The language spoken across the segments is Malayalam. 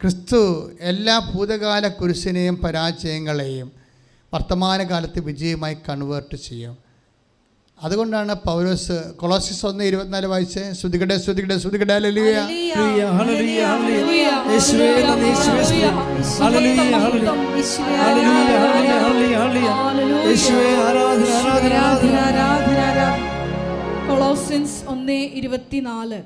ക്രിസ്തു എല്ലാ ഭൂതകാല കുരിശിനെയും പരാജയങ്ങളെയും വർത്തമാനകാലത്ത് വിജയമായി കൺവേർട്ട് ചെയ്യും അതുകൊണ്ടാണ് പൗലോസ് കൊളോസിസ് ഒന്ന് ഇരുപത്തിനാല് വായിച്ച് ശ്രുതികടെ ശ്രുതികടെ ശ്രുതികടെ ഹല്ലേലൂയ ഹല്ലേലൂയ, ഹല്ലേലൂയ, ഹല്ലേലൂയ. യേശുവേ നന്ദി, ഹല്ലേലൂയ, ഹല്ലേലൂയ. ഹല്ലേലൂയ, ഹല്ലേലൂയ, ഹല്ലേലൂയ, ഹല്ലേലൂയ. യേശുവേ ആരാധന, ആരാധന, ആരാധന. ആരാധന, ആരാധന. ഒന്ന് ഇരുപത്തിനാല്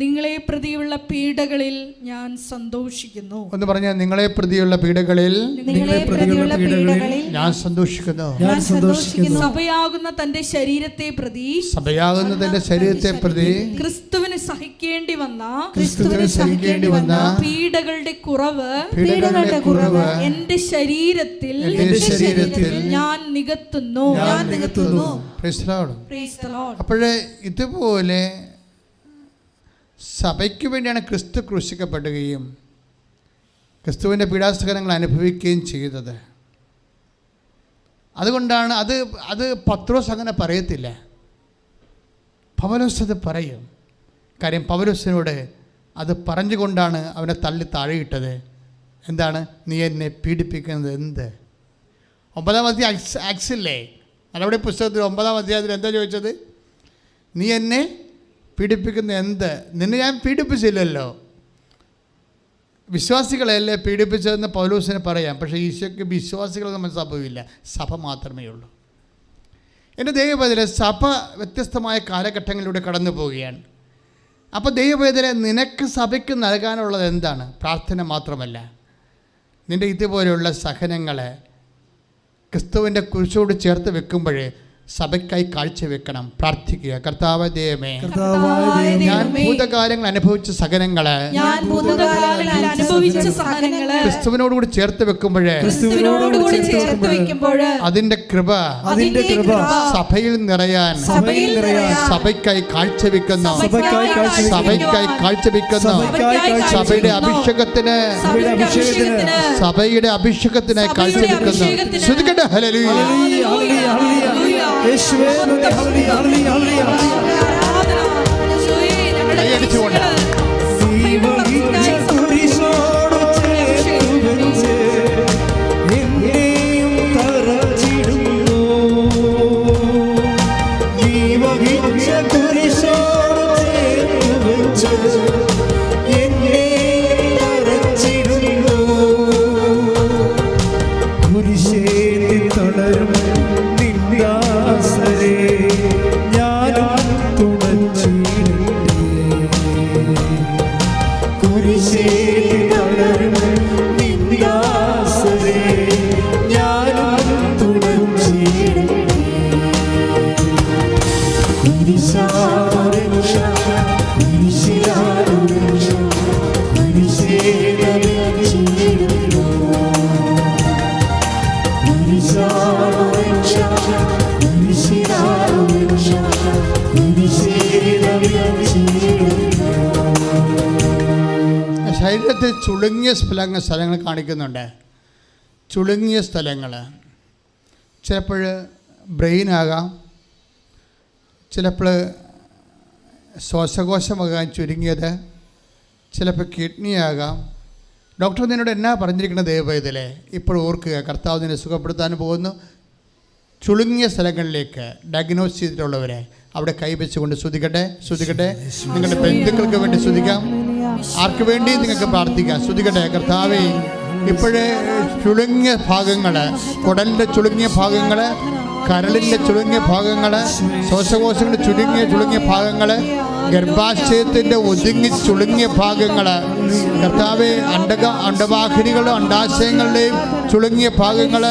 നിങ്ങളെ പ്രതിയുള്ള പീഡകളിൽ ഞാൻ സന്തോഷിക്കുന്നു. എന്ന് പറഞ്ഞാൽ നിങ്ങളെ പ്രതിയുള്ള പീഡകളിൽ നിങ്ങളെ പ്രതിയുള്ള പീഡകളിൽ ഞാൻ സന്തോഷിക്കുന്നു. ഞാൻ സന്തോഷിക്കുന്നു. സഭയാകുന്ന തന്റെ ശരീരത്തെ പ്രതി സഭയാകുന്ന തന്റെ ശരീരത്തെ പ്രതി ക്രിസ്തുവിന് സഹിക്കേണ്ടി വന്ന ക്രിസ്തുവിന് സഹിക്കേണ്ടി വന്ന പീഡകളുടെ കുറവ് പീഡകളുടെ കുറവ് എന്റെ ശരീരത്തിൽ എന്റെ ശരീരത്തിൽ ഞാൻ നികത്തുന്നു. ഞാൻ നികത്തുന്നു. അപ്പോഴേ ഇതുപോലെ സഭയ്ക്ക് വേണ്ടിയാണ് ക്രിസ്തു ക്രൂശിക്കപ്പെടുകയും ക്രിസ്തുവിന്റെ പീഡാസഹനങ്ങൾ അനുഭവിക്കുകയും ചെയ്തത്. അതുകൊണ്ടാണ് അത് അത് പത്രോസ് അങ്ങനെ പറയത്തില്ല. പവലോസ് അത് പറയും. കാര്യം പവലോസിനോട് അത് പറഞ്ഞുകൊണ്ടാണ് അവനെ തള്ളി താഴെയിട്ടത്. എന്താണ്? നീ എന്നെ പീഡിപ്പിക്കുന്നത് എന്ത്? ഒമ്പതാം ആക്സ് ആക്സില്ലേ നടപടി പുസ്തകത്തിൽ ഒമ്പതാം അധ്യായത്തിൽ എന്താ ചോദിച്ചത്? നീ എന്നെ പീഡിപ്പിക്കുന്ന എന്ത്? നിന്നെ ഞാൻ പീഡിപ്പിച്ചില്ലല്ലോ. വിശ്വാസികളെയല്ലേ പീഡിപ്പിച്ചതെന്ന് പൗലൂസിന് പറയാം. പക്ഷേ ഈശോയ്ക്ക് വിശ്വാസികൾ നമ്മൾ സഭയില്ല സഭ മാത്രമേ ഉള്ളൂ. എന്റെ ദൈവവേദന സഭ വ്യത്യസ്തമായ കാലഘട്ടങ്ങളിലൂടെ കടന്നു പോവുകയാണ്. അപ്പോൾ ദൈവവേദന നിനക്ക് സഭയ്ക്ക് നൽകാനുള്ളത് എന്താണ്? പ്രാർത്ഥന മാത്രമല്ല. നിന്റെ ഇതുപോലെയുള്ള സഹനങ്ങളെ ക്രിസ്തുവിന്റെ കുരിശോട് ചേർത്ത് വെക്കുമ്പോൾ സഭയ്ക്കായി കാഴ്ചവെക്കണം. പ്രാർത്ഥിക്കുക. കർത്താവ് ദൈവമേ ഞാൻ ഭൂതകാലങ്ങൾ അനുഭവിച്ച സഹനങ്ങളെ ഞാൻ ഭൂതകാലങ്ങളിൽ അനുഭവിച്ച സഹനങ്ങൾ ക്രിസ്തുവിനോടുകൂടി ചേർത്ത് വെക്കുമ്പോൾ ക്രിസ്തുവിനോടുകൂടി ചേർത്ത് വെക്കുമ്പോൾ അതിന്റെ കൃപ അതിന്റെ കൃപ സഭയിൽ നിറയാൻ സഭയിൽ നിറയാൻ സഭയ്ക്കായി കാഴ്ചവെക്കുന്നു. സഭയ്ക്കായി കാഴ്ചവെക്കുന്നു. സഭയുടെ അഭിഷേകത്തിന് സഭയുടെ അഭിഷേകത്തിന്. സഭയുടെ അഭിഷേകത്തിനായി കാഴ്ചവെക്കുന്നു. അഭിഷേകത്തിന് ശ്രുതിക്കട്ടെ യേശുവേ ഹല്ലേലൂയ, ഹല്ലേലൂയ, ഹല്ലേലൂയ. കൈയടിച്ചുകൊണ്ട്. ശരീരത്തിൽ ചുളുങ്ങിയ സ്ഥലങ്ങൾ സ്ഥലങ്ങൾ കാണിക്കുന്നുണ്ട്. ചുളുങ്ങിയ സ്ഥലങ്ങൾ ചിലപ്പോൾ ബ്രെയിനാകാം. ചിലപ്പോൾ ശ്വാസകോശമാകാൻ ചുരുങ്ങിയത് ചിലപ്പോൾ കിഡ്നി ആകാം. ഡോക്ടർ നിന്നോട് എന്നാ പറഞ്ഞിരിക്കുന്നത് ദൈവവേദലെ ഇപ്പോൾ ഓർക്കുക കർത്താവ് നിന്നെ സുഖപ്പെടുത്താൻ പോകുന്നു. ചുളുങ്ങിയ സ്ഥലങ്ങളിലേക്ക് ഡയഗ്നോസ് ചെയ്തിട്ടുള്ളവരെ അവിടെ കൈവച്ചുകൊണ്ട് ശ്രുതിക്കട്ടെ ശ്രുതിക്കട്ടെ നിങ്ങളുടെ ബന്ധുക്കൾക്ക് വേണ്ടി ശ്രുതിക്കാം ആർക്ക് വേണ്ടി നിങ്ങൾക്ക് പ്രാർത്ഥിക്കാം? ശ്രുതിക്കട്ടെ കർത്താവേ. ഇപ്പോഴേ ചുളുങ്ങിയ ഭാഗങ്ങൾ കുടലിന്റെ ചുളുങ്ങിയ ഭാഗങ്ങൾ കരളിന്റെ ചുരുങ്ങിയ ഭാഗങ്ങൾ ശ്വാസകോശങ്ങളുടെ ചുരുങ്ങിയ ചുരുങ്ങിയ ഭാഗങ്ങൾ ഗർഭാശയത്തിന്റെ ഒതുങ്ങി ചുളുങ്ങിയ ഭാഗങ്ങൾ കർത്താവ് അണ്ടക അണ്ടവാഹിനികളും അണ്ടാശയങ്ങളുടെയും ചുളുങ്ങിയ ഭാഗങ്ങൾ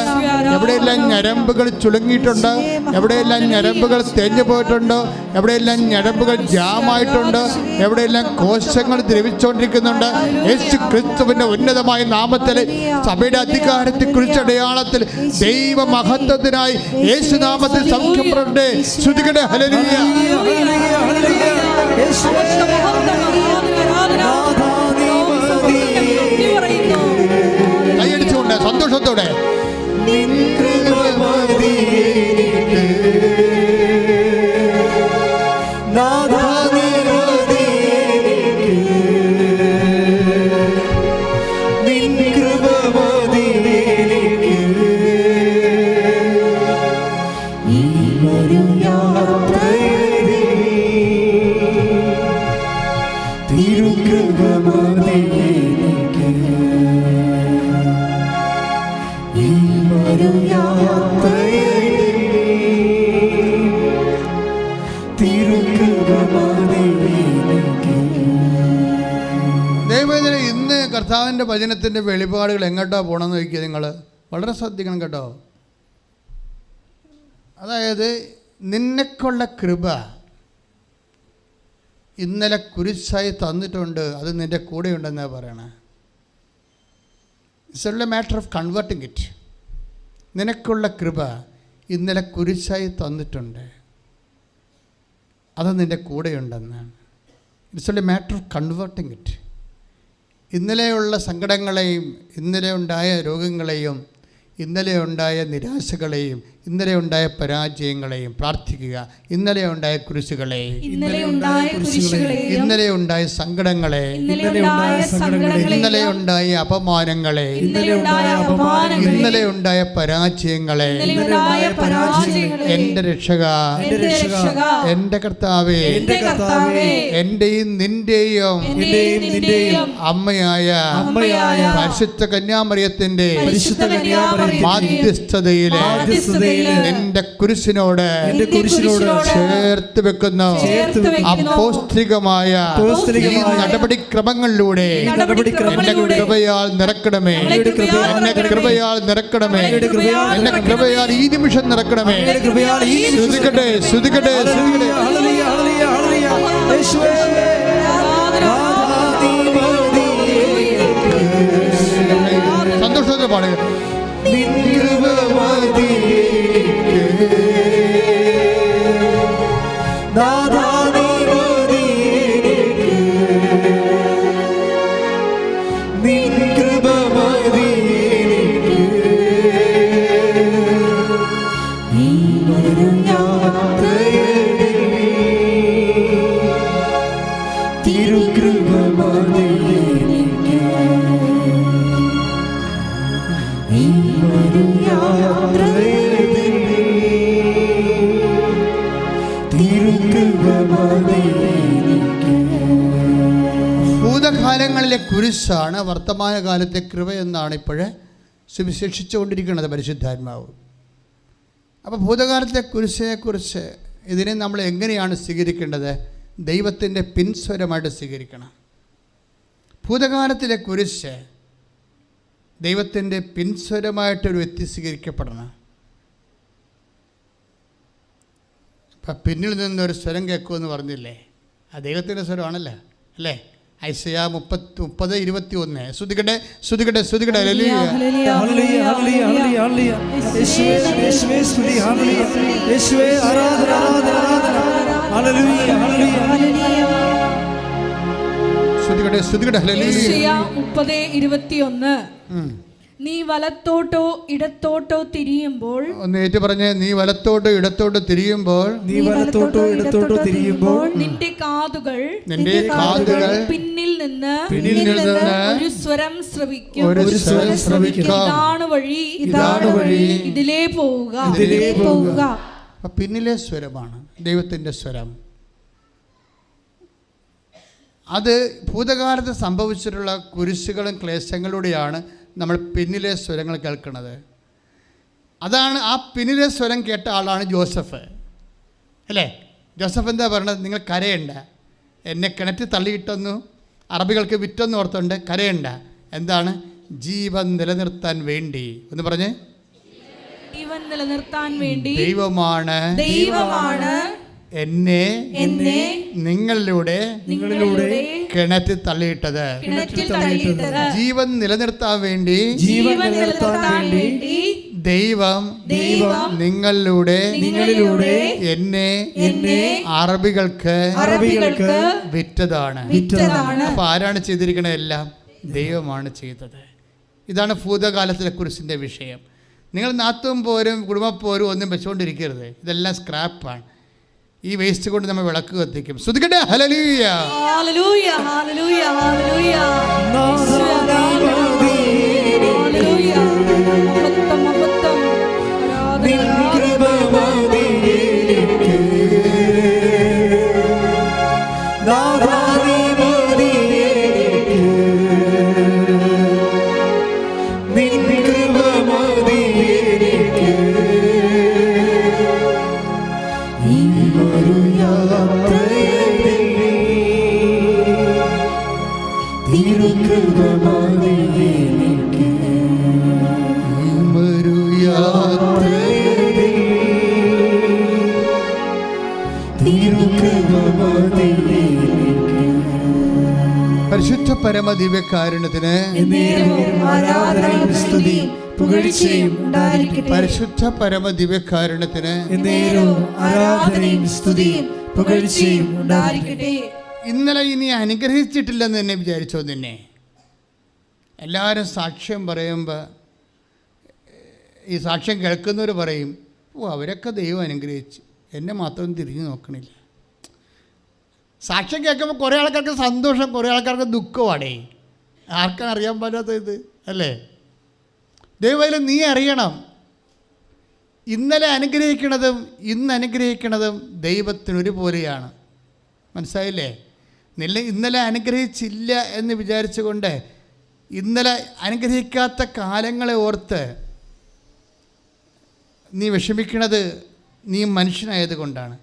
എവിടെയെല്ലാം ഞരമ്പുകൾ ചുളുങ്ങിയിട്ടുണ്ട് എവിടെയെല്ലാം ഞരമ്പുകൾ തേഞ്ഞു പോയിട്ടുണ്ട് എവിടെയെല്ലാം ഞരമ്പുകൾ ജാമായിട്ടുണ്ട് എവിടെയെല്ലാം കോശങ്ങൾ ദ്രവിച്ചുകൊണ്ടിരിക്കുന്നുണ്ട് യേശു ക്രിസ്തുവിന്റെ ഉന്നതമായ നാമത്തിൽ സഭയുടെ അധികാരത്തെ കുറിച്ചടയാളത്തിൽ ദൈവ മഹത്വത്തിനായി യേശു നാമത്തിൽ സൗഖ്യം പ്രണ്ടേ. ശ്രുതികടെ ഹലലിയ കൈയടിച്ചുകൊണ്ട് സന്തോഷത്തോടെ. തിരുകൃപ വചനത്തിന്റെ വെളിപാടുകൾ എങ്ങോട്ടാണ് പോകണമെന്ന് ചോദിക്കുക നിങ്ങൾ വളരെ ശ്രദ്ധിക്കണം കേട്ടോ. അതായത് നിന്നെക്കുള്ള കൃപ ഇന്നലെ കുരിശായി തന്നിട്ടുണ്ട് അത് നിന്റെ കൂടെയുണ്ടെന്നാണ് പറയണേ. It's a matter of converting it നിനക്കുള്ള കൃപ ഇന്നലെ കുരിശായി തന്നിട്ടുണ്ട് അത് നിന്റെ കൂടെയുണ്ടെന്നാണ്. It's a matter of converting it ഇന്നലെയുള്ള സങ്കടങ്ങളെയും ഇന്നലെ ഉണ്ടായ രോഗങ്ങളെയും ഇന്നലെ ഉണ്ടായ നിരാശകളെയും ഇന്നലെ ഉണ്ടായ പരാജയങ്ങളെയും പ്രാർത്ഥിക്കുക ഇന്നലെ ഉണ്ടായ കുരിശുകളെ ഇന്നലെ ഉണ്ടായ സങ്കടങ്ങളെ ഇന്നലെ ഉണ്ടായ അപമാനങ്ങളെ ഇന്നലെ ഉണ്ടായ പരാജയങ്ങളെ എന്റെ രക്ഷക എന്റെ രക്ഷക എന്റെ കർത്താവേ എന്റെ കർത്താവേ എന്റെയും നിന്റെയും അമ്മയായ അമ്മയായ പരിശുദ്ധ കന്യാമറിയത്തിന്റെ മാധ്യസ്ഥതയിലെ നിന്റെ കുരിശിനോട് കുരിശിനോട് ചേർത്ത് വെക്കുന്ന. അപ്പോസ്ത്രികമായ നടപടിക്രമങ്ങളിലൂടെ എന്റെ കൃപയാൽ നിറക്കണമേ. എന്നെ. കൃപയാൽ നിറക്കണമേ. എന്നെ കൃപയാൽ ഈ നിമിഷം നിറക്കണമേ. ശ്രുതിക്കട്ടെ ശ്രുതിക്കട്ടെ. ശ്രുതിക്കട്ടെ ഭൂതകാലങ്ങളിലെ വർത്തമാന കാലത്തെ കൃപ എന്നാണ് ഇപ്പോഴേ സുവിശേഷിച്ചുകൊണ്ടിരിക്കുന്നത് പരിശുദ്ധാത്മാവ്. അപ്പോൾ ഭൂതകാലത്തെ കുരിശിനെക്കുറിച്ച് ഇതിനെ നമ്മൾ എങ്ങനെയാണ് സ്വീകരിക്കേണ്ടത്? ദൈവത്തിന്റെ പിൻസ്വരമായിട്ട് സ്വീകരിക്കണം. ഭൂതകാലത്തിലെ കുരിശ് ദൈവത്തിന്റെ പിൻസ്വരമായിട്ടൊരു വ്യക്തി സ്വീകരിക്കപ്പെടണം. ഇപ്പം പിന്നിൽ നിന്നൊരു സ്വരം കേൾക്കുമെന്ന് പറഞ്ഞില്ലേ? ആ ദൈവത്തിന്റെ സ്വരമാണല്ലേ? അല്ലേ? ഐസയ മുപ്പത്തി മുപ്പത് ഇരുപത്തി ഒന്ന് ശ്രുതിക്കട്ടെ ശ്രുതിക്കട്ടെ ശ്രുതിക്കട്ടെ ഹല്ലേലൂയ. ഹല്ലേലൂയ, ഹല്ലേലൂയ, ഹല്ലേലൂയ, ഹല്ലേലൂയ. യേശുവേ, യേശുവേ, ഹല്ലേലൂയ. യേശുവേ, ആരാധന, ആരാധന, ആരാധന. ഹല്ലേലൂയ, ഹല്ലേലൂയ. ശ്രുതിക്കട്ടെ ശ്രുതിക്കട്ടെ മുപ്പത് ഇരുപത്തിയൊന്ന് ഉം. നീ വലത്തോട്ടോ ഇടത്തോട്ടോ തിരിയുമ്പോൾ ഒന്ന് ഏറ്റു പറഞ്ഞ നീ വലത്തോട്ടോ ഇടത്തോട്ടോ തിരിയുമ്പോൾ നീ വലത്തോട്ടോ ഇടത്തോട്ടോ തിരിയുമ്പോൾ നിന്റെ കാതുകൾ നിന്റെ കാതുകൾ പിന്നിൽ നിന്ന് പിന്നിൽ നിന്ന് ഒരു സ്വരം ശ്രവിക്കും. ഒരു സ്വരം ശ്രവിക്കാം. ഇതാണ് വഴി ഇതാണ് വഴി ഇതിലേ പോവുക. ഇതിലേ പോവുക. അപ്പം പിന്നിലെ സ്വരമാണ് ദൈവത്തിന്റെ സ്വരം. അത് ഭൂതകാലത്ത് സംഭവിച്ചിട്ടുള്ള കുരിശുകളും ക്ലേശങ്ങളിലൂടെയാണ് നമ്മൾ പിന്നിലെ സ്വരങ്ങൾ കേൾക്കുന്നത് അതാണ് ആ പിന്നിലെ സ്വരം കേട്ട ആളാണ് ജോസഫ്. അല്ലേ? ജോസഫ് എന്താ പറയണത്? നിങ്ങൾ കരയണ്ട. എന്നെ കിണറ്റി തള്ളിയിട്ടെന്നു അറബികൾക്ക് വിറ്റെന്ന് ഓർത്തുണ്ട് കരയണ്ട. എന്താണ്? ജീവൻ നിലനിർത്താൻ വേണ്ടി. എന്ന് പറഞ്ഞ്. ജീവൻ നിലനിർത്താൻ വേണ്ടി. ദൈവമാണ്. ദൈവമാണ്. എന്നെ എന്നെ നിങ്ങളിലൂടെ നിങ്ങളിലൂടെ കിണറ്റിൽ തള്ളിയിട്ടത്. ജീവൻ നിലനിർത്താൻ വേണ്ടി ജീവൻ നിലനിർത്താൻ വേണ്ടി ദൈവം ദൈവം നിങ്ങളിലൂടെ നിങ്ങളിലൂടെ എന്നെ എന്നെ അറബികൾക്ക് അറബികൾക്ക് വിറ്റതാണ്. വിറ്റതാണ്. അപ്പൊ ആരാണ് ചെയ്തിരിക്കുന്നത് എല്ലാം? ദൈവമാണ് ചെയ്തത്. ഇതാണ് ഭൂതകാലത്തിലെ കുരിശിന്റെ വിഷയം. നിങ്ങൾ നാത്തും പോരും കുടുംബപ്പോരും ഒന്നും വെച്ചുകൊണ്ടിരിക്കരുത് ഇതെല്ലാം സ്ക്രാപ്പാണ് ഈ വേസ്റ്റ് കൊണ്ട് നമ്മൾ വിളക്ക് കത്തിക്കും. ശ്രദ്ധിക്കട്ടെ ഹലലൂയ ഹലലൂയ ഹലലൂയ ഹലലൂയ ഉണ്ടായിരിക്കട്ടെ. പരിശുദ്ധ പരമ ദിവ്യകാരുണ്യത്തിന് ഇന്നലെ ഇനി അനുഗ്രഹിച്ചിട്ടില്ലെന്ന് തന്നെ വിചാരിച്ചോ നിന്നെ? എല്ലാവരും സാക്ഷ്യം പറയുമ്പോൾ ഈ സാക്ഷ്യം കേൾക്കുന്നവർ പറയും ഓ അവരൊക്കെ ദൈവം അനുഗ്രഹിച്ചു. എന്നെ മാത്രം തിരിഞ്ഞു നോക്കണില്ല. സാക്ഷ്യം കേൾക്കുമ്പോൾ കുറേ ആൾക്കാർക്ക് സന്തോഷം കുറേ ആൾക്കാർക്ക് ദുഃഖമാണേ. ആർക്കും അറിയാൻ പറ്റാത്ത ഇത്? അല്ലേ? ദൈവം നീ അറിയണം. ഇന്നലെ അനുഗ്രഹിക്കണതും ഇന്ന് അനുഗ്രഹിക്കണതും ദൈവത്തിന് ഒരുപോലെയാണ് മനസ്സിലായില്ലേ? നില ഇന്നലെ അനുഗ്രഹിച്ചില്ല എന്ന് വിചാരിച്ചുകൊണ്ട് ഇന്നലെ അനുഗ്രഹിക്കാത്ത കാലങ്ങളെ ഓർത്ത് നീ വിഷമിക്കണത് നീ മനുഷ്യനായതുകൊണ്ടാണ്.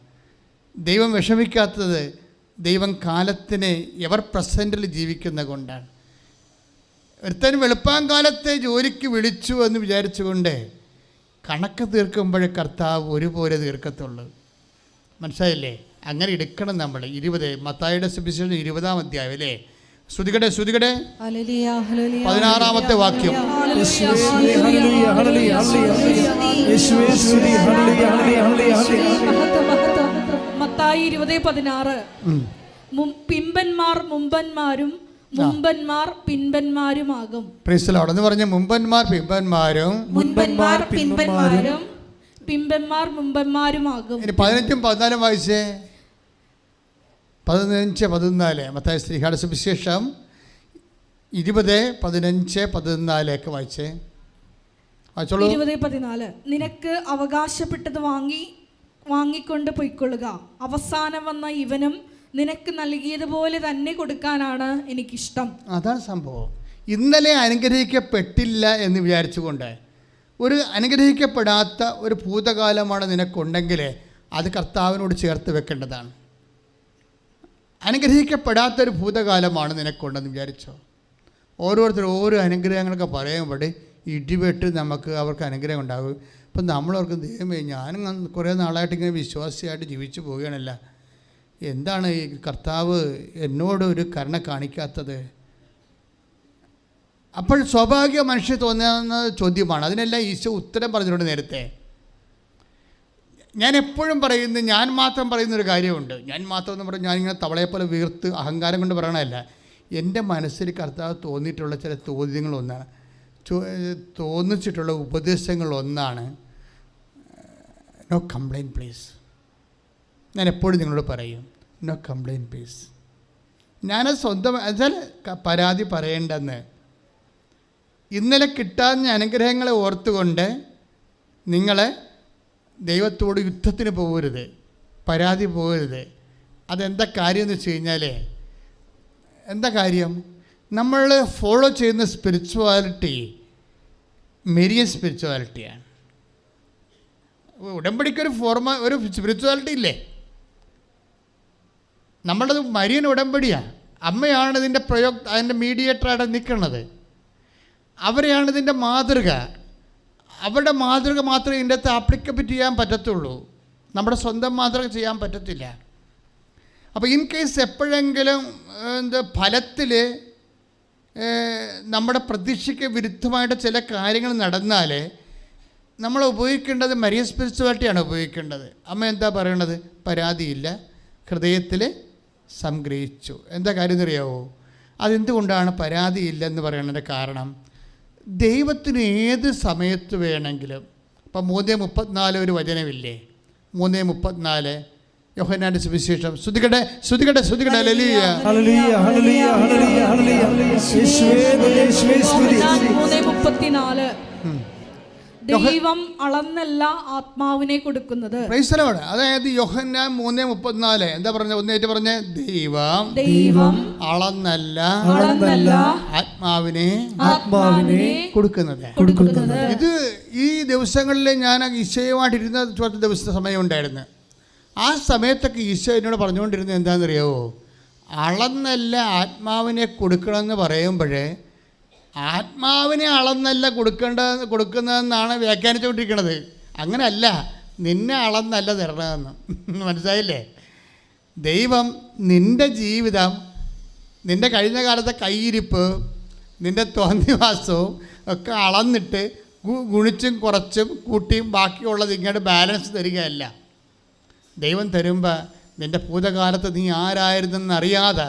ദൈവം വിഷമിക്കാത്തത് ദൈവം കാലത്തിനെ എവർ പ്രസന്റിൽ ജീവിക്കുന്ന കൊണ്ടാണ്. ഒരുത്തൻ വെളുപ്പാങ്കാലത്തെ ജോലിക്ക് വിളിച്ചു എന്ന് വിചാരിച്ചുകൊണ്ട് കണക്ക് തീർക്കുമ്പോഴേ കർത്താവ് ഒരുപോലെ തീർക്കത്തുള്ളൂ. മനസ്സിലായില്ലേ? അങ്ങനെ എടുക്കണം നമ്മൾ. ഇരുപത് മത്തായുടെ സുവിശേഷം ഇരുപതാം അധ്യായം അല്ലേ? ശ്രുതികടെ ശ്രുതികടെ. ഹല്ലേലൂയ, ഹല്ലേലൂയ, പതിനാറാമത്തെ വാക്യം. മത്തായി ഇരുപത് പതിനാറ്. പിമ്പന്മാർ മുമ്പന്മാരും മുമ്പന്മാർ പിൻപന്മാരുമാകും. എന്ന് പറഞ്ഞ മുമ്പന്മാർ പിമ്പന്മാരും മുൻപന്മാർ പിൻപന്മാരും പിമ്പന്മാർ മുമ്പന്മാരുമാകും ഇനി പതിനഞ്ചും പതിനാലും വായിച്ചേ? പതിനഞ്ച് പതിനാല്. മത്തായ സ്ത്രീഹാട് സുവിശേഷം ഇരുപത് പതിനഞ്ച് പതിനാലൊക്കെ വായിച്ചേ? വായിച്ചോളൂ. ഇരുപത് പതിനാല്. നിനക്ക് അവകാശപ്പെട്ടത് വാങ്ങി വാങ്ങിക്കൊണ്ട് പൊയ്ക്കൊള്ളുക. അവസാനം വന്ന ഇവനും നിനക്ക് നൽകിയതുപോലെ തന്നെ കൊടുക്കാനാണ് എനിക്കിഷ്ടം. അതാണ് സംഭവം. ഇന്നലെ അനുഗ്രഹിക്കപ്പെട്ടില്ല എന്ന് വിചാരിച്ചുകൊണ്ട് ഒരു അനുഗ്രഹിക്കപ്പെടാത്ത ഒരു ഭൂതകാലമാണ് നിനക്കുണ്ടെങ്കിൽ അത് കർത്താവിനോട് ചേർത്ത് വെക്കേണ്ടതാണ്. അനുഗ്രഹിക്കപ്പെടാത്ത ഒരു ഭൂതകാലമാണ് നിനക്കുണ്ടെന്ന് വിചാരിച്ചോ? ഓരോരുത്തരും ഓരോ അനുഗ്രഹങ്ങളൊക്കെ പറയുമ്പോൾ ഇടിവെട്ട് നമുക്ക് അവർക്ക് അനുഗ്രഹം ഉണ്ടാകും. ഇപ്പം നമ്മളവർക്ക് ദൈവമേ ഞാനും കുറേ നാളായിട്ട് ഇങ്ങനെ വിശ്വാസിയായിട്ട് ജീവിച്ചു പോവുകയാണല്ല. എന്താണ് ഈ കർത്താവ് എന്നോട് ഒരു കരുണ കാണിക്കാത്തത്? അപ്പോൾ സ്വാഭാവിക മനുഷ്യ തോന്നുന്ന ചോദ്യമാണ്. അതിനെല്ലാം ഈശോ ഉത്തരം പറഞ്ഞിട്ടുണ്ട് നേരത്തെ. ഞാൻ എപ്പോഴും പറയുന്നത് ഞാൻ മാത്രം പറയുന്നൊരു കാര്യമുണ്ട്. ഞാൻ മാത്രം എന്ന് പറഞ്ഞാൽ ഞാനിങ്ങനെ തവളയെപ്പോലെ വീർത്ത് അഹങ്കാരം കൊണ്ട് പറയണമല്ല എന്റെ മനസ്സിൽ കർത്താവ് തോന്നിയിട്ടുള്ള ചില ചോദ്യങ്ങളൊന്നാണ്. തോന്നിച്ചിട്ടുള്ള ഉപദേശങ്ങളൊന്നാണ്. നോ കംപ്ലൈന്റ് പ്ലീസ് ഞാൻ എപ്പോഴും നിങ്ങളോട് പറയും നോ കംപ്ലൈന്റ് പ്ലീസ് ഞാൻ സ്വന്തം എന്നുവെച്ചാൽ പരാതി പറയേണ്ടെന്ന് ഇന്നലെ കിട്ടാഞ്ഞ അനുഗ്രഹങ്ങളെ ഓർത്തുകൊണ്ട് നിങ്ങളെ ദൈവത്തോട് യുദ്ധത്തിന് പോകരുത് പരാതി പോകരുത്. അതെന്താ കാര്യം എന്ന് വെച്ച് കഴിഞ്ഞാൽ എന്താ കാര്യം? നമ്മൾ ഫോളോ ചെയ്യുന്ന സ്പിരിച്വാലിറ്റി മെരിയ സ്പിരിച്വാലിറ്റിയാണ് ഉടമ്പടിക്കൊരു ഫോർമ ഒരു സ്പിരിച്വാലിറ്റി ഇല്ലേ? നമ്മളത് മരിയൻ ഉടമ്പടിയാണ് അമ്മയാണ് ഇതിന്റെ പ്രയോഗ അതിന്റെ മീഡിയേറ്ററായിട്ട് നിൽക്കുന്നത് അവരെയാണ് ഇതിന്റെ മാതൃക. അവരുടെ മാതൃക മാത്രമേ ഇതിന്റെ അകത്ത് ആപ്ലിക്കബിറ്റ് ചെയ്യാൻ പറ്റത്തുള്ളൂ. നമ്മുടെ സ്വന്തം മാതൃക ചെയ്യാൻ പറ്റത്തില്ല. അപ്പോൾ ഇൻ കേസ് എപ്പോഴെങ്കിലും എന്ത് ഫലത്തിൽ നമ്മുടെ പ്രതീക്ഷയ്ക്ക് വിരുദ്ധമായിട്ട് ചില കാര്യങ്ങൾ നടന്നാൽ നമ്മൾ ഉപയോഗിക്കേണ്ടത് മരിയ സ്പിരിച്വാലിറ്റിയാണ് ഉപയോഗിക്കേണ്ടത്. അമ്മ എന്താ പറയണത്? പരാതിയില്ല. ഹൃദയത്തിൽ സംഗ്രഹിച്ചു. എന്താ കാര്യം എന്നറിയാവോ? അതെന്തുകൊണ്ടാണ് പരാതിയില്ലെന്ന് പറയുന്നതിന്റെ കാരണം ദൈവത്തിന് ഏത് സമയത്ത് വേണമെങ്കിലും ഇപ്പം മൂന്നേ മുപ്പത്തിനാല് ഒരു വചനമില്ലേ? മൂന്നേ മുപ്പത്തിനാല് യോഹനാന്റെ സുവിശേഷം. ശ്രുതികടെ ശ്രുതികടെ ശ്രുതികടെ ലലിയ ഹല്ലേലൂയ, ഹല്ലേലൂയ, ഹല്ലേലൂയ, ഹല്ലേലൂയ. യേശുവേ യേശുവേ സ്തുതി. ഞാൻ മൂന്ന് മുപ്പത്തിനാല്. ദൈവം അളന്നല്ല ആത്മാവിനെ കൊടുക്കുന്നത്. അതായത് യോഹന്നാൻ മൂന്ന് മുപ്പത്തിനാല്. എന്താ പറഞ്ഞ ഒന്നേറ്റ് പറഞ്ഞ. ദൈവം ദൈവം അളന്നല്ല അളന്നല്ല ആത്മാവിനെ ആത്മാവിനെ കൊടുക്കുന്നത്. കൊടുക്കുന്നത്. ഇത് ഈ ദിവസങ്ങളിൽ ഞാൻ ഈശോയുമായിട്ടിരുന്ന കുറച്ച് ദിവസത്തെ സമയം ഉണ്ടായിരുന്നു. ആ സമയത്തൊക്കെ ഈശോ എന്നോട് പറഞ്ഞുകൊണ്ടിരുന്നത് എന്താണെന്നറിയാവോ? അളന്നല്ല ആത്മാവിനെ കൊടുക്കണമെന്ന് പറയുമ്പോഴേ ആത്മാവിനെ അളന്നല്ല കൊടുക്കേണ്ട കൊടുക്കുന്നതെന്നാണ് വ്യാഖ്യാനിച്ചുകൊണ്ടിരിക്കുന്നത് അങ്ങനെയല്ല നിന്നെ അളന്നല്ല തരണമെന്ന് മനസ്സിലായില്ലേ? ദൈവം നിന്റെ ജീവിതം നിന്റെ കഴിഞ്ഞ കാലത്തെ കൈയിരിപ്പ് നിന്റെ തോന്നിവാസവും ഒക്കെ അളന്നിട്ട് ഗുണിച്ചും കുറച്ചും കൂട്ടിയും ബാക്കിയുള്ളത് ഇങ്ങോട്ട് ബാലൻസ് തരികയല്ല. ദൈവം തരുമ്പോൾ നിന്റെ ഭൂതകാലത്ത് നീ ആരായിരുന്നെന്ന് അറിയാതെ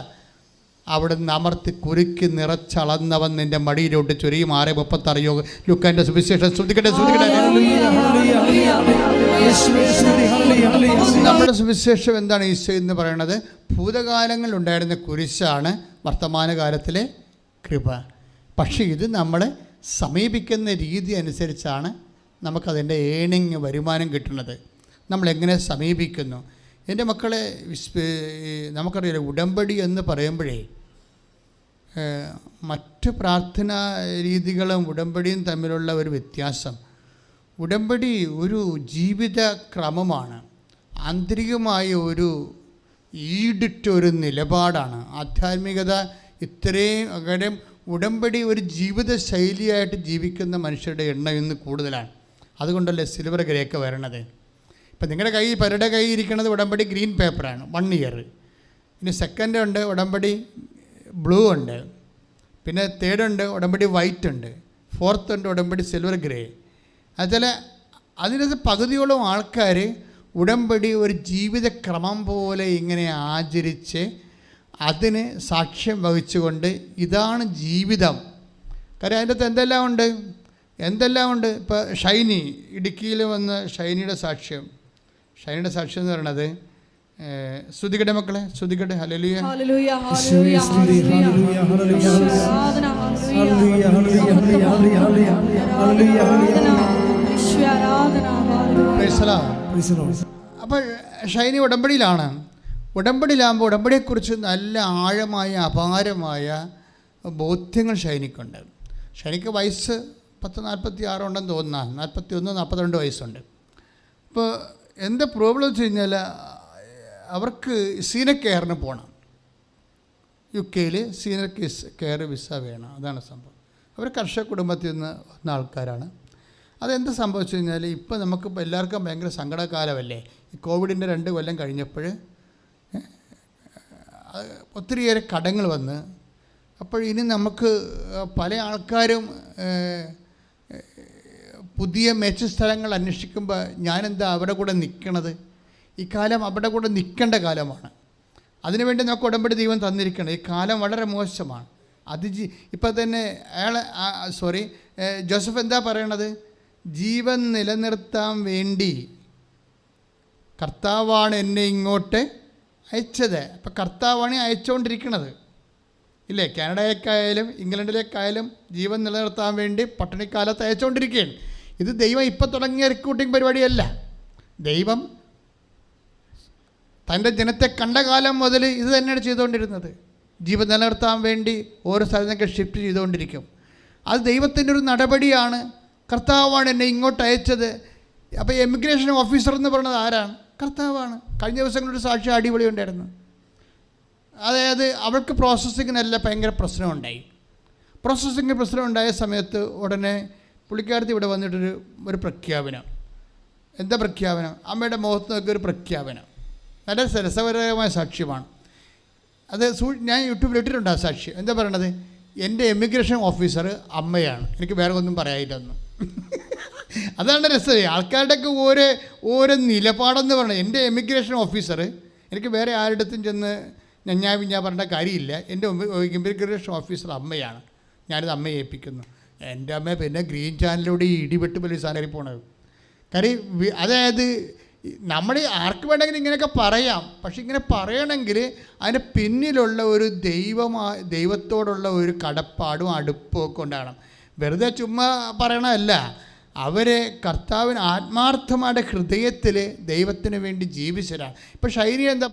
അവിടുന്ന് അമർത്തി കുരുക്കി നിറച്ചളന്നവൻ നിന്റെ മടിയിലോട്ട് ചൊരിയും. ആറ് മുപ്പത്തറിയോ ലുക്കാന്റെ സുവിശേഷം ശ്രദ്ധിക്കട്ടെ ശ്രദ്ധിക്കട്ടെ. നമ്മുടെ സുവിശേഷം എന്താണ് ഈശോ എന്ന് പറയുന്നത് ഭൂതകാലങ്ങളിൽ ഉണ്ടായിരുന്ന കുരിശാണ് വർത്തമാനകാലത്തിലെ കൃപ. പക്ഷേ ഇത് നമ്മളെ സമീപിക്കുന്ന രീതി അനുസരിച്ചാണ് നമുക്കതിന്റെ ഏണിങ് വരുമാനം കിട്ടുന്നത്. നമ്മളെങ്ങനെ സമീപിക്കുന്നു? എന്റെ മക്കളെ വിശ്വ നമുക്കറിയാം ഉടമ്പടി എന്ന് പറയുമ്പോഴേ മറ്റ് പ്രാർത്ഥനാ രീതികളും ഉടമ്പടിയും തമ്മിലുള്ള ഒരു വ്യത്യാസം. ഉടമ്പടി ഒരു ജീവിത ക്രമമാണ്. ആന്തരികമായ ഒരു ഈടിട്ട ഒരു നിലപാടാണ്. ആധ്യാത്മികത ഇത്രയും അകലം ഉടമ്പടി ഒരു ജീവിത ശൈലിയായിട്ട് ജീവിക്കുന്ന മനുഷ്യരുടെ എണ്ണം ഇന്ന് കൂടുതലാണ്. അതുകൊണ്ടല്ലേ സിൽവർ ഗ്രേക്ക് വരണത്. ഇപ്പം നിങ്ങളുടെ കൈ പരുടെ കൈ ഇരിക്കുന്നത് ഉടമ്പടി ഗ്രീൻ പേപ്പറാണ് വൺ ഇയർ ഇനി സെക്കൻഡ് ഉണ്ട് ഉടമ്പടി ബ്ലൂ ഉണ്ട്. പിന്നെ തേർഡ് ഉണ്ട് ഉടമ്പടി വൈറ്റ് ഉണ്ട്. ഫോർത്ത് ഉണ്ട് ഉടമ്പടി സിൽവർ ഗ്രേ അതുപോലെ അതിനകത്ത് പകുതിയോളം ആൾക്കാർ ഉടമ്പടി ഒരു ജീവിത ക്രമം പോലെ ഇങ്ങനെ ആചരിച്ച് അതിന് സാക്ഷ്യം വഹിച്ചുകൊണ്ട് ഇതാണ് ജീവിതം. കാര്യം അതിന്റെ അകത്ത് എന്തെല്ലാം ഉണ്ട്? എന്തെല്ലാം ഉണ്ട്? ഇപ്പോൾ ഷൈനി ഇടുക്കിയിൽ വന്ന ഷൈനിയുടെ സാക്ഷ്യം. ഷൈനിയുടെ സാക്ഷ്യം എന്ന് പറയണത് ഏഹ്, ശ്രുതികട്ടെ മക്കളെ ശ്രുതികട്ടെ ഹലലിയ. അപ്പോൾ ഷൈനി ഉടമ്പടിയിലാണ്. ഉടമ്പടിയിലാകുമ്പോൾ ഉടമ്പടിയെക്കുറിച്ച് നല്ല ആഴമായ അപാരമായ ബോധ്യങ്ങൾ ഷൈനിക്കുണ്ട്. ഷൈനിക്ക് വയസ്സ് പത്ത് നാൽപ്പത്തി ആറുണ്ടെന്ന് തോന്നുന്ന. നാൽപ്പത്തി ഒന്ന് നാൽപ്പത്തിരണ്ട് വയസ്സുണ്ട്. അപ്പോൾ എന്താ പ്രോബ്ലം വെച്ച് കഴിഞ്ഞാൽ അവർക്ക് സീന കെയറിന് പോകണം യു കെയിൽ സീനിയർ കേസ് കെയർ വിസ വേണം. അതാണ് സംഭവം. അവർ കർഷക കുടുംബത്തിൽ നിന്ന് വന്ന ആൾക്കാരാണ്. അതെന്ത് സംഭവിച്ചു കഴിഞ്ഞാൽ ഇപ്പോൾ നമുക്കിപ്പോൾ എല്ലാവർക്കും ഭയങ്കര സങ്കടകാലമല്ലേ? ഈ കോവിഡിന്റെ രണ്ട് കൊല്ലം കഴിഞ്ഞപ്പോൾ ഒത്തിരിയേറെ കടങ്ങൾ വന്ന് അപ്പോൾ ഇനി നമുക്ക് പല ആൾക്കാരും പുതിയ മേച്ച സ്ഥലങ്ങൾ അന്വേഷിക്കുമ്പോൾ ഞാനെന്താ അവിടെ കൂടെ നിൽക്കണത്? ഈ കാലം അവിടെ കൂടെ നിൽക്കേണ്ട കാലമാണ്. അതിനുവേണ്ടി നമുക്ക് ഉടമ്പടി ദൈവം തന്നിരിക്കണം. ഈ കാലം വളരെ മോശമാണ്. അതിജീ ഇപ്പം തന്നെ അയാൾ സോറി ജോസഫ് എന്താ പറയണത്? ജീവൻ നിലനിർത്താൻ വേണ്ടി കർത്താവാണ് എന്നെ ഇങ്ങോട്ട് അയച്ചത്. അപ്പം കർത്താവാണ് അയച്ചുകൊണ്ടിരിക്കുന്നത് ഇല്ലേ? കാനഡയിലേക്കായാലും ഇംഗ്ലണ്ടിലേക്കായാലും ജീവൻ നിലനിർത്താൻ വേണ്ടി പട്ടിണിക്കാലത്ത് അയച്ചുകൊണ്ടിരിക്കുകയാണ്. ഇത് ദൈവം ഇപ്പം തുടങ്ങിയ റിക്രൂട്ടിംഗ് പരിപാടിയല്ല. ദൈവം തന്റെ ജനത്തെ കണ്ട കാലം മുതൽ ഇത് തന്നെയാണ് ചെയ്തുകൊണ്ടിരുന്നത്. ജീവൻ നിലനിർത്താൻ വേണ്ടി ഓരോ സ്ഥലത്തേക്ക് ഷിഫ്റ്റ് ചെയ്തുകൊണ്ടിരിക്കും. അത് ദൈവത്തിന്റെ ഒരു നടപടിയാണ്. കർത്താവാണ് എന്നെ ഇങ്ങോട്ട് അയച്ചത്. അപ്പോൾ എമിഗ്രേഷൻ ഓഫീസർ എന്ന് പറയുന്നത് ആരാണ്? കർത്താവാണ്. കഴിഞ്ഞ ദിവസങ്ങളൊരു സാക്ഷി അടിപൊളി ഉണ്ടായിരുന്നു. അതായത് അവൾക്ക് പ്രോസസ്സിങ്ങിനല്ല ഭയങ്കര പ്രശ്നമുണ്ടായി പ്രശ്നം ഉണ്ടായ സമയത്ത് ഉടനെ പുള്ളിക്കാരത്തി ഇവിടെ വന്നിട്ടൊരു ഒരു പ്രഖ്യാപനം. എന്താ പ്രഖ്യാപനം? അമ്മയുടെ മുഖത്ത് നോക്കിയൊരു പ്രഖ്യാപനം. നല്ല രസകരമായ സാക്ഷ്യമാണ്. അത് സൂ ഞാൻ യൂട്യൂബിൽ ഇട്ടിട്ടുണ്ട് ആ സാക്ഷ്യം. എന്താ പറയണത്? എന്റെ എമിഗ്രേഷൻ ഓഫീസർ അമ്മയാണ്. എനിക്ക് വേറെ ഒന്നും പറയാനില്ലെന്ന്. അതാണ് രസം ആൾക്കാരുടെയൊക്കെ ഓരോ ഓരോ നിലപാടെന്ന് പറയുന്നത് എന്റെ എമിഗ്രേഷൻ ഓഫീസർ എനിക്ക് വേറെ ആരുടെടുത്തും ചെന്ന് ഞാൻ ഞാൻ പറഞ്ഞ കാര്യമില്ല. എന്റെ എമിഗ്രേഷൻ ഓഫീസർ അമ്മയാണ്. ഞാനിത് അമ്മയെ ഏൽപ്പിക്കുന്നു. എന്റെ അമ്മ പിന്നെ ഗ്രീൻ ചാനലിലൂടെ ഇടിപെട്ട് പോലീസ് സാലറി പോണത് കാര്യം അതായത് നമ്മൾ ആർക്ക് വേണമെങ്കിലും ഇങ്ങനെയൊക്കെ പറയാം. പക്ഷെ ഇങ്ങനെ പറയണമെങ്കിൽ അതിന് പിന്നിലുള്ള ഒരു ദൈവമാ ദൈവത്തോടുള്ള ഒരു കടപ്പാടും അടുപ്പും ഒക്കെ ഉണ്ടാകണം. വെറുതെ ചുമ്മാ പറയണമല്ല അവരെ കർത്താവിന് ആത്മാർത്ഥമായ ഹൃദയത്തിൽ ദൈവത്തിന് വേണ്ടി ജീവിച്ചതാണ് ഇപ്പം ശൈലി എന്താ